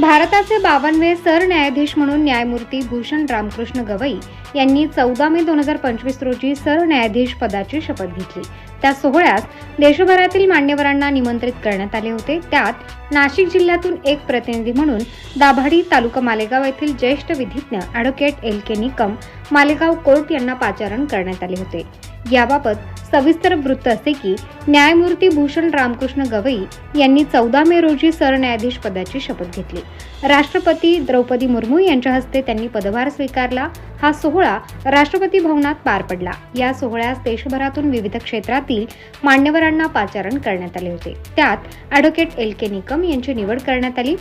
भारताचे बावनवे सरन्यायाधीश म्हणून न्यायमूर्ती भूषण रामकृष्ण गवई यांनी चौदा मे दोन हजार पंचवीस रोजी सरन्यायाधीश पदाची शपथ घेतली. त्या सोहळ्यास देशभरातील मान्यवरांना निमंत्रित करण्यात आले होते. त्यात नाशिक जिल्ह्यातून एक प्रतिनिधी म्हणून दाभाडी तालुका मालेगाव येथील ज्येष्ठ विधिज्ञ advocate L K Nikam Malegaon court यांना पाचारण करण्यात आले होते. याबाबत सविस्तर वृत्त असे की न्यायमूर्ती भूषण रामकृष्ण गवई यांनी चौदा मे रोजी सरन्यायाधीश पदाची शपथ घेतली. राष्ट्रपती द्रौपदी मुर्मू यांच्या हस्ते त्यांनी पदभार स्वीकारला. हा सोहळा राष्ट्रपती भवनात पार पडला. या सोहळ्यास देशभरातून विविध क्षेत्रातील मान्यवरांना पाचारण करण्यात आले होते. त्यात ॲडव्होकेट एल के निकम यांची निवड करण्यात आली.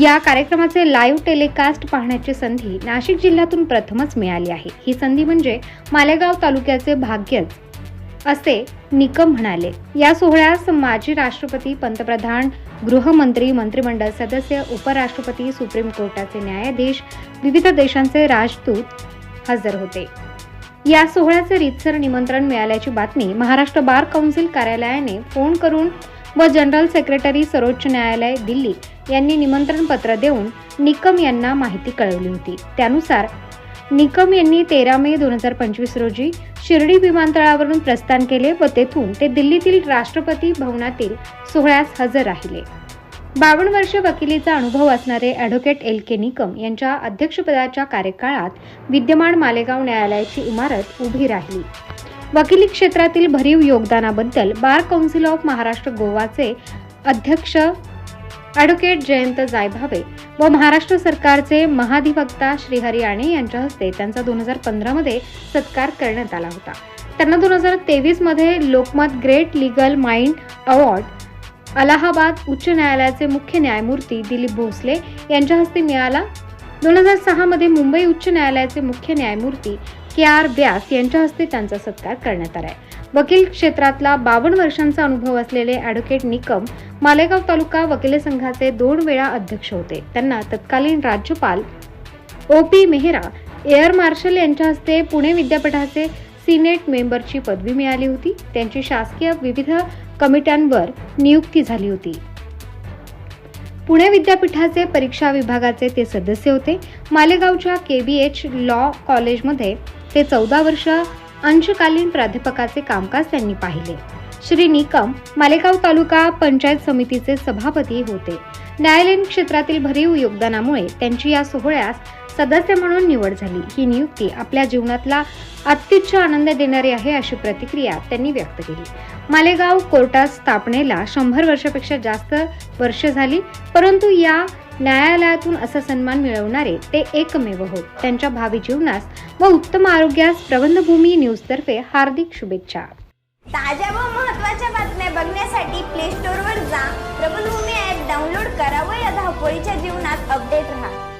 या कार्यक्रमाचे लाईव्ह टेलिकास्ट पाहण्याची संधी नाशिक जिल्ह्यातून प्रथमच मिळाली आहे. ही संधी म्हणजे मालेगाव तालुक्याचे भाग्यच असे निकम म्हणाले. या सोहळ्यास माजी राष्ट्रपती पंतप्रधान गृहमंत्री मंत्रिमंडळ सदस्य उपराष्ट्रपती सुप्रीम कोर्टाचे न्यायाधीश विविध देशांचे राजदूत हजर होते. या सोहळ्याचे रीतसर निमंत्रण मिळाल्याची बातमी महाराष्ट्र बार काउन्सिल कार्यालयाने फोन करून व जनरल सेक्रेटरी सर्वोच्च न्यायालय दिल्ली यांनी निमंत्रण पत्र देऊन निकम यांना माहिती कळवली होती. त्यानुसार निकम यांनी तेरा मे दोन हजार पंचवीस रोजी शिर्डी विमानतळावरून प्रस्थान केले व तेथून ते दिल्लीतील राष्ट्रपती भवनातील सोहळ्यास हजर राहिले. बावन्न वर्ष वकिलीचा अनुभव असणारे ॲडव्होकेट एल के निकम यांच्या अध्यक्षपदाच्या कार्यकाळात विद्यमान मालेगाव न्यायालयाची इमारत उभी राहिली. वकिली क्षेत्रातील भरीव योगदानाबद्दल बार कौन्सिल ऑफ महाराष्ट्र गोवाचे अध्यक्ष ॲडव्होकेट जयंत जायभावे व महाराष्ट्र सरकारचे महाधिवक्ता श्रीहरी आणे यांच्या हस्ते त्यांचा दोन हजार पंधरामध्ये सत्कार करण्यात आला होता. त्यांना दोन हजार तेवीसमध्ये Lokmat great legal mind award Allahabad उच्च न्यायालयाचे मुख्य न्यायमूर्ती दिलीप भोसले यांच्या हस्ते मिळाला. दोन हजार सहामध्ये मुंबई उच्च न्यायालयाचे मुख्य न्यायमूर्ती के आर व्यास यांच्या हस्ते त्यांचा सत्कार करण्यात आला आहे वकील क्षेत्रातला बावन्न वर्षांचा अनुभव असलेले ॲडव्होकेट निकम मालेगाव तालुका वकील संघाचे दोन वेळा अध्यक्ष होते. त्यांना तत्कालीन राज्यपाल O P Mehra air marshal यांच्या हस्ते पुणे विद्यापीठाचे सिनेट मेंबरची पदवी मिळाली होती. त्यांची शासकीय विविध कमिट्यांवर नियुक्ती झाली होती. पुणे विद्यापीठाचे परीक्षा विभागाचे ते सदस्य होते. मालेगावच्या के बी एच लॉ कॉलेजमध्ये ते चौदा वर्ष अंशकालीन प्राध्यापकाचे कामकाज त्यांनी पाहिले. श्री निकम मालेगाव तालुका पंचायत समितीचे सभापती होते. न्यायालयीन क्षेत्रातील भरीव योगदानामुळे त्यांची या सोहळ्यास सदस्य म्हणून निवड झाली. ही नियुक्ती आपल्या जीवनातला अत्युच्च आनंद देणारी आहे अशी प्रतिक्रिया त्यांनी व्यक्त केली. मालेगाव कोर्टात स्थापनेला शंभर वर्षापेक्षा जास्त वर्ष झाली परंतु या न्यायालयातून असा सन्मान मिळवणारे ते एकमेव होत. त्यांच्या भावी जीवनास व उत्तम आरोग्यास प्रबंधभूमी न्यूजतर्फे हार्दिक शुभेच्छा. ताज्या व महत्त्वाच्या बातम्या बघण्यासाठी प्ले स्टोअरवर जा. प्रबंधभूमी ॲप डाउनलोड करा व या धावपळीच्या जीवनात अपडेट राहा.